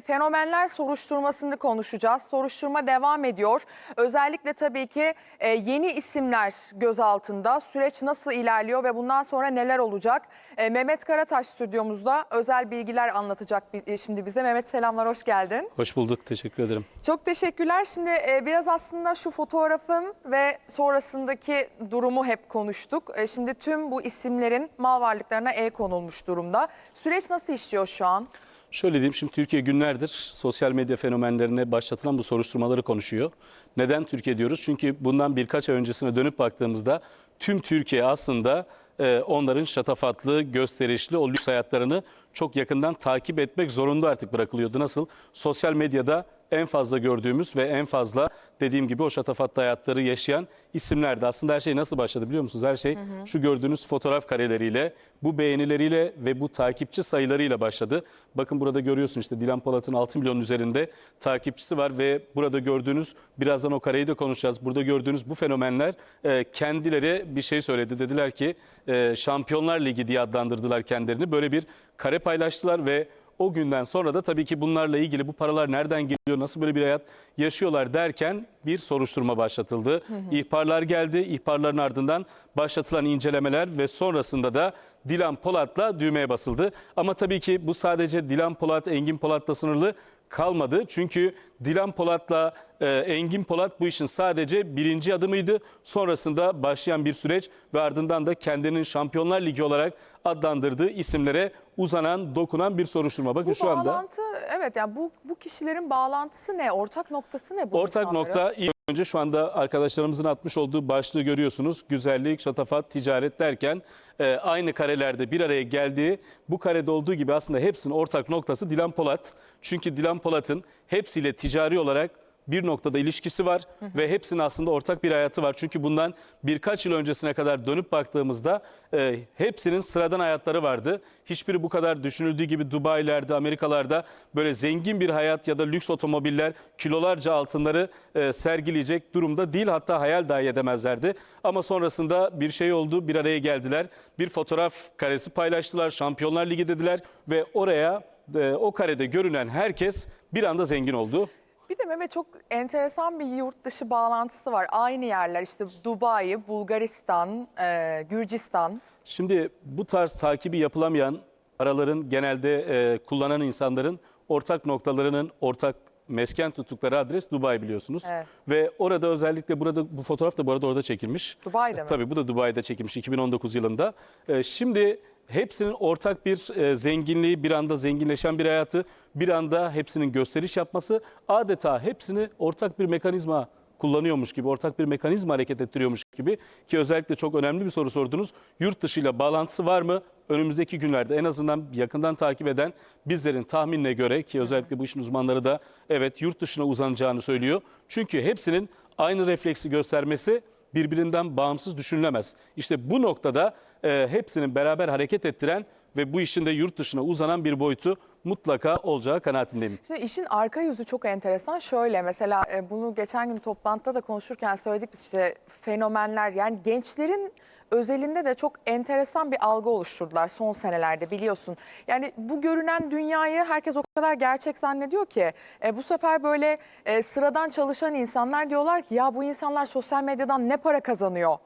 fenomenler soruşturmasını konuşacağız. Soruşturma devam ediyor. Özellikle tabii ki e, yeni isimler gözaltında. Süreç nasıl ilerliyor ve bundan sonra neler olacak? E, Mehmet Karataş stüdyomuzda özel bilgiler anlatacak e, şimdi bize. Mehmet selamlar, hoş geldin. Hoş bulduk, teşekkür ederim. Çok teşekkürler. Şimdi e, biraz aslında şu fotoğrafın ve sonrasındaki durumu hep konuştuk. E, Şimdi tüm bu isimlerin mal varlıklarına el konulmuş durumda. Süreç nasıl işliyor şu an? Şöyle diyeyim, şimdi Türkiye günlerdir sosyal medya fenomenlerine başlatılan bu soruşturmaları konuşuyor. Neden Türkiye diyoruz? Çünkü bundan birkaç ay öncesine dönüp baktığımızda tüm Türkiye aslında e, onların şatafatlı, gösterişli o lüks hayatlarını çok yakından takip etmek zorunda artık bırakılıyordu. Nasıl? Sosyal medyada en fazla gördüğümüz ve en fazla dediğim gibi o şatafatlı hayatları yaşayan isimlerdi. Aslında her şey nasıl başladı biliyor musunuz? Her şey şu gördüğünüz fotoğraf kareleriyle, bu beğenileriyle ve bu takipçi sayılarıyla başladı. Bakın burada görüyorsun işte Dilan Polat'ın 6 milyon üzerinde takipçisi var ve burada gördüğünüz birazdan o kareyi de konuşacağız. Burada gördüğünüz bu fenomenler e, kendileri bir şey söyledi. Dediler ki e, Şampiyonlar Ligi diye adlandırdılar kendilerini. Böyle bir kare paylaştılar ve o günden sonra da tabii ki bunlarla ilgili bu paralar nereden geliyor, nasıl böyle bir hayat yaşıyorlar derken bir soruşturma başlatıldı. İhbarlar geldi. İhbarların ardından başlatılan incelemeler ve sonrasında da Dilan Polat'la düğmeye basıldı. Ama tabii ki bu sadece Dilan Polat, Engin Polat'la sınırlı kalmadı. Çünkü Dilan Polat'la e, Engin Polat bu işin sadece birinci adımıydı. Sonrasında başlayan bir süreç ve ardından da kendinin Şampiyonlar Ligi olarak adlandırdığı isimlere uzanan, dokunan bir soruşturma. Bakın Bu şu anda bağlantı, evet yani bu, bu kişilerin bağlantısı ne? Ortak noktası ne bu ortak insanların? nokta önce şu anda arkadaşlarımızın atmış olduğu başlığı görüyorsunuz. Güzellik, şatafat, ticaret derken e, aynı karelerde bir araya geldiği bu karede olduğu gibi aslında hepsinin ortak noktası Dilan Polat. Çünkü Dilan Polat'ın hepsiyle ticari olarak bir noktada ilişkisi var ve hepsinin aslında ortak bir hayatı var. Çünkü bundan birkaç yıl öncesine kadar dönüp baktığımızda e, hepsinin sıradan hayatları vardı. Hiçbiri bu kadar düşünüldüğü gibi Dubai'lerde, Amerikalarda böyle zengin bir hayat ya da lüks otomobiller, kilolarca altınları e, sergileyecek durumda değil. Hatta hayal dahi edemezlerdi. Ama sonrasında bir şey oldu, bir araya geldiler. Bir fotoğraf karesi paylaştılar, Şampiyonlar Ligi dediler ve oraya e, o karede görünen herkes bir anda zengin oldu. Bir de Mehmet çok enteresan bir yurt dışı bağlantısı var. Aynı yerler işte Dubai, Bulgaristan, e, Gürcistan. Şimdi bu tarz takibi yapılamayan araların genelde e, kullanan insanların ortak noktalarının ortak mesken tuttukları adres Dubai biliyorsunuz. Evet. Ve orada özellikle burada bu fotoğraf da bu arada orada çekilmiş. Dubai'de mi? Tabii bu da Dubai'de çekilmiş 2019 yılında. E, şimdi hepsinin ortak bir e, zenginliği, bir anda zenginleşen bir hayatı, bir anda hepsinin gösteriş yapması adeta hepsini ortak bir mekanizma kullanıyormuş gibi, ortak bir mekanizma hareket ettiriyormuş gibi ki özellikle çok önemli bir soru sordunuz. Yurt dışıyla bağlantısı var mı? Önümüzdeki günlerde en azından yakından takip eden bizlerin tahminine göre ki özellikle bu işin uzmanları da evet yurt dışına uzanacağını söylüyor. Çünkü hepsinin aynı refleksi göstermesi birbirinden bağımsız düşünülemez. İşte bu noktada e, hepsinin beraber hareket ettiren ve bu işin de yurt dışına uzanan bir boyutu mutlaka olacağı kanaatindeyim. Şimdi işin arka yüzü çok enteresan. Şöyle mesela e, bunu geçen gün toplantıda da konuşurken söyledik biz işte fenomenler yani gençlerin özelinde de çok enteresan bir algı oluşturdular son senelerde biliyorsun. Yani bu görünen dünyayı herkes o kadar gerçek zannediyor ki e, bu sefer böyle e, sıradan çalışan insanlar diyorlar ki ya bu insanlar sosyal medyadan ne para kazanıyor?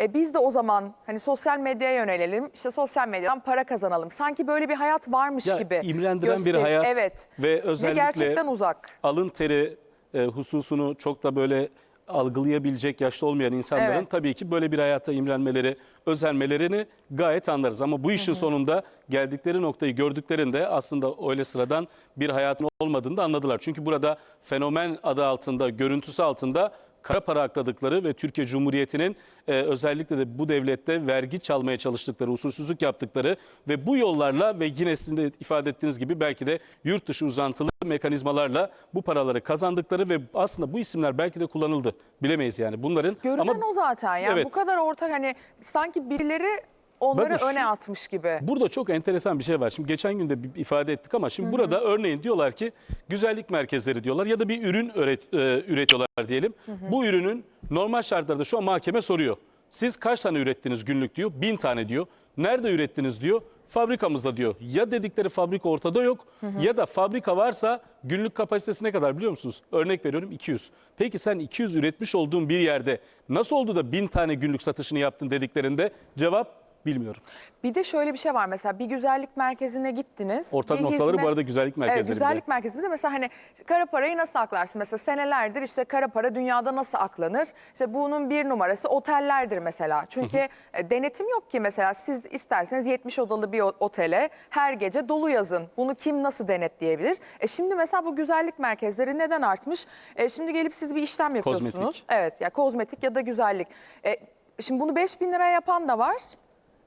E, biz de o zaman hani sosyal medyaya yönelelim, işte sosyal medyadan para kazanalım. Sanki böyle bir hayat varmış Ya, gibi. imrendiren bir gösteriyor. hayat evet. ve Ve özellikle gerçekten uzak. alın teri e, hususunu çok da böyle algılayabilecek yaşta olmayan insanların Evet. tabii ki böyle bir hayata imrenmeleri, özenmelerini gayet anlarız. Ama bu işin sonunda geldikleri noktayı gördüklerinde aslında öyle sıradan bir hayatın olmadığını da anladılar. Çünkü burada fenomen adı altında, görüntüsü altında kara para akladıkları ve Türkiye Cumhuriyeti'nin e, özellikle de bu devlette vergi çalmaya çalıştıkları, usulsüzlük yaptıkları ve bu yollarla ve yine sizin de ifade ettiğiniz gibi belki de yurt dışı uzantılı mekanizmalarla bu paraları kazandıkları ve aslında bu isimler belki de kullanıldı. Bilemeyiz yani bunların. Görünen Ama o zaten. Yani Evet. bu kadar ortak hani sanki birileri onları Bakın şu- öne atmış gibi. Burada çok enteresan bir şey var. Şimdi geçen gün de bir ifade ettik ama şimdi burada örneğin diyorlar ki güzellik merkezleri diyorlar ya da bir ürün üret- e, üretiyorlar diyelim. Bu ürünün normal şartlarda şu an mahkeme soruyor. Siz kaç tane ürettiniz günlük diyor. Bin tane diyor. Nerede ürettiniz diyor. fabrikamızda diyor. Ya dedikleri fabrika ortada yok ya da fabrika varsa günlük kapasitesi ne kadar biliyor musunuz? Örnek veriyorum 200. Peki sen 200 üretmiş olduğun bir yerde nasıl oldu da 1000 tane günlük satışını yaptın dediklerinde cevap bilmiyorum. Bir de şöyle bir şey var mesela bir güzellik merkezine gittiniz. Ortak bir noktaları hizmet- bu arada güzellik merkezleri. De. güzellik merkezinde mesela hani kara parayı nasıl aklarsın? Mesela senelerdir işte kara para dünyada nasıl aklanır? İşte bunun bir numarası otellerdir mesela. Çünkü e, denetim yok ki mesela siz isterseniz 70 odalı bir otele her gece dolu yazın. Bunu kim nasıl denetleyebilir? E şimdi mesela bu güzellik merkezleri neden artmış? E şimdi gelip siz bir işlem yapıyorsunuz. Kozmetik. Evet ya kozmetik ya da güzellik. E, şimdi bunu 5 bin liraya yapan da var.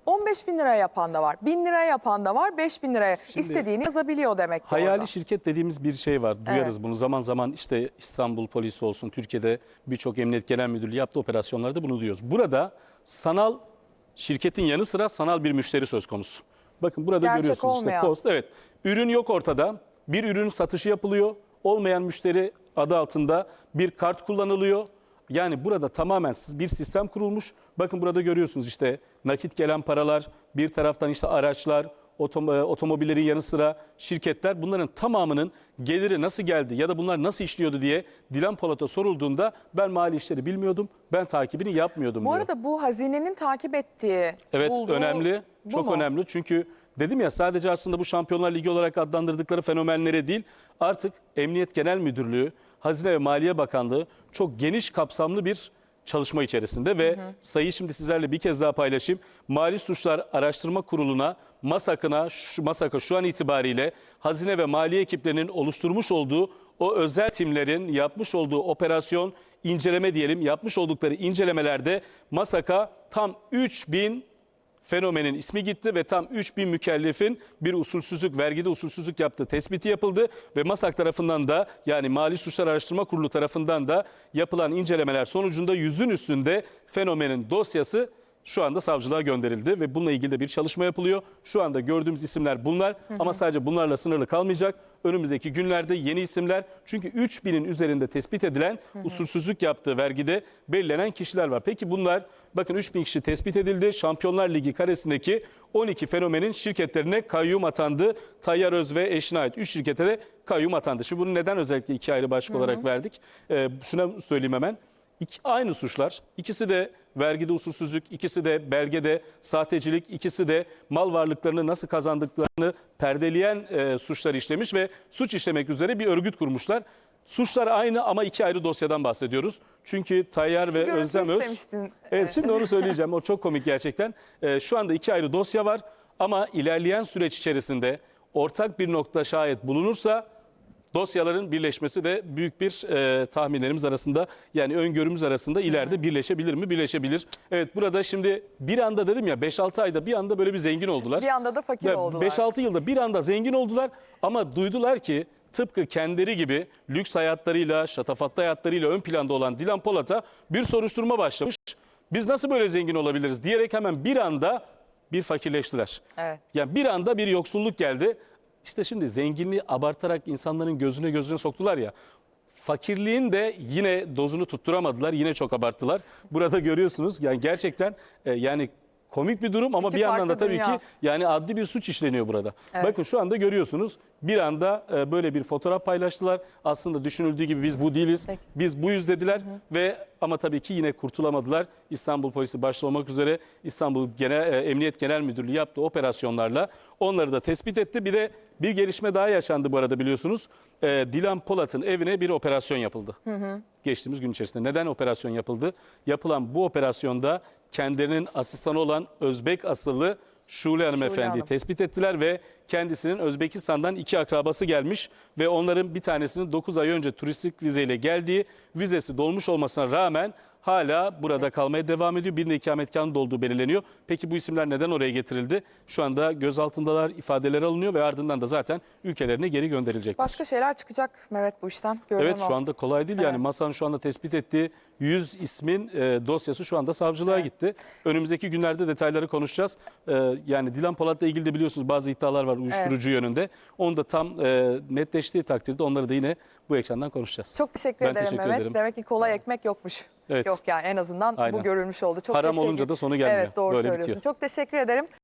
15 bin liraya yapan da var. 1000 liraya yapan da var. 5 bin liraya Şimdi- istediğini yazabiliyor demek ki Hayali orada. şirket dediğimiz bir şey var. Duyarız Evet. bunu zaman zaman işte İstanbul polisi olsun, Türkiye'de birçok emniyet genel müdürlüğü yaptığı operasyonlarda bunu duyuyoruz. Burada sanal şirketin yanı sıra sanal bir müşteri söz konusu. Bakın burada Gerçek görüyorsunuz işte olmayan. post. Evet. Ürün yok ortada. Bir ürün satışı yapılıyor. Olmayan müşteri adı altında bir kart kullanılıyor. Yani burada tamamen bir sistem kurulmuş. Bakın burada görüyorsunuz işte nakit gelen paralar, bir taraftan işte araçlar, otom- e, otomobillerin yanı sıra şirketler bunların tamamının geliri nasıl geldi ya da bunlar nasıl işliyordu diye Dilan Polat'a sorulduğunda ben mali işleri bilmiyordum, ben takibini yapmıyordum Bu diyor. arada bu hazinenin takip ettiği, Evet bulduğu önemli, bu çok mu? önemli. Çünkü dedim ya sadece aslında bu Şampiyonlar Ligi olarak adlandırdıkları fenomenlere değil artık Emniyet Genel Müdürlüğü, Hazine ve Maliye Bakanlığı çok geniş kapsamlı bir çalışma içerisinde ve sayıyı şimdi sizlerle bir kez daha paylaşayım. Mali Suçlar Araştırma Kurulu'na, MASAK'ına, MASAK'a şu an itibariyle Hazine ve Maliye ekiplerinin oluşturmuş olduğu o özel timlerin yapmış olduğu operasyon inceleme diyelim yapmış oldukları incelemelerde MASAK'a tam 3000 fenomenin ismi gitti ve tam 3000 mükellefin bir usulsüzlük, vergide usulsüzlük yaptığı tespiti yapıldı ve MASAK tarafından da yani Mali Suçlar Araştırma Kurulu tarafından da yapılan incelemeler sonucunda yüzün üstünde fenomenin dosyası şu anda savcılığa gönderildi ve bununla ilgili de bir çalışma yapılıyor. Şu anda gördüğümüz isimler bunlar ama sadece bunlarla sınırlı kalmayacak. Önümüzdeki günlerde yeni isimler çünkü 3000'in üzerinde tespit edilen usulsüzlük yaptığı vergide belirlenen kişiler var. Peki bunlar bakın 3000 kişi tespit edildi. Şampiyonlar Ligi karesindeki 12 fenomenin şirketlerine kayyum atandı. Tayyar Öz ve eşine ait 3 şirkete de kayyum atandı. Şimdi bunu neden özellikle iki ayrı başlık olarak verdik? Ee, şuna söyleyeyim hemen. İki, aynı suçlar. İkisi de vergide usulsüzlük, ikisi de belgede sahtecilik, ikisi de mal varlıklarını nasıl kazandıklarını perdeleyen e, suçlar işlemiş ve suç işlemek üzere bir örgüt kurmuşlar. Suçlar aynı ama iki ayrı dosyadan bahsediyoruz. Çünkü Tayyar Şu ve Özlem Öz... Evet şimdi onu söyleyeceğim. O çok komik gerçekten. Ee, şu anda iki ayrı dosya var ama ilerleyen süreç içerisinde ortak bir nokta şayet bulunursa dosyaların birleşmesi de büyük bir e, tahminlerimiz arasında yani öngörümüz arasında ileride birleşebilir mi? Birleşebilir. Evet burada şimdi bir anda dedim ya 5-6 ayda bir anda böyle bir zengin oldular. Bir anda da fakir Ya oldular. 5-6 yılda bir anda zengin oldular ama duydular ki tıpkı kendileri gibi lüks hayatlarıyla, şatafatlı hayatlarıyla ön planda olan Dilan Polat'a bir soruşturma başlamış. Biz nasıl böyle zengin olabiliriz diyerek hemen bir anda bir fakirleştiler. Evet. Yani bir anda bir yoksulluk geldi. İşte şimdi zenginliği abartarak insanların gözüne gözüne soktular ya. Fakirliğin de yine dozunu tutturamadılar. Yine çok abarttılar. Burada görüyorsunuz yani gerçekten e, yani komik bir durum ama İki bir yandan da farklı tabii dünya. ki yani adli bir suç işleniyor burada. Evet. Bakın şu anda görüyorsunuz bir anda e, böyle bir fotoğraf paylaştılar. Aslında düşünüldüğü gibi biz bu değiliz. Peki. Biz buyuz dediler ve ama tabii ki yine kurtulamadılar. İstanbul Polisi başta olmak üzere İstanbul Genel, e, Emniyet Genel Müdürlüğü yaptığı operasyonlarla onları da tespit etti. Bir de bir gelişme daha yaşandı bu arada biliyorsunuz. E, Dilan Polat'ın evine bir operasyon yapıldı. Geçtiğimiz gün içerisinde. Neden operasyon yapıldı? Yapılan bu operasyonda kendilerinin asistanı olan Özbek asıllı Şule hanımefendi Hanım. tespit ettiler ve kendisinin Özbekistan'dan iki akrabası gelmiş ve onların bir tanesinin 9 ay önce turistik vizeyle geldiği, vizesi dolmuş olmasına rağmen hala burada kalmaya devam ediyor. Birinin ikametgahında olduğu belirleniyor. Peki bu isimler neden oraya getirildi? Şu anda gözaltındalar, ifadeleri alınıyor ve ardından da zaten ülkelerine geri gönderilecek. Başka şeyler çıkacak Mehmet bu işten. Görünen Evet şu anda kolay değil yani Evet. masanın şu anda tespit ettiği 100 ismin e, dosyası şu anda savcılığa Evet. gitti. Önümüzdeki günlerde detayları konuşacağız. E, yani Dilan Polat'la ilgili de biliyorsunuz bazı iddialar var uyuşturucu yönünde. Onu da tam e, netleştiği takdirde onları da yine bu ekrandan konuşacağız. Çok teşekkür Ben ederim teşekkür Mehmet. ederim. Demek ki kolay ekmek yokmuş. Evet. Yok yani en azından Aynen. bu görülmüş oldu. Çok Haram teşekkür- olunca da sonu gelmiyor. Evet doğru Böyle söylüyorsun. bitiyor. Çok teşekkür ederim.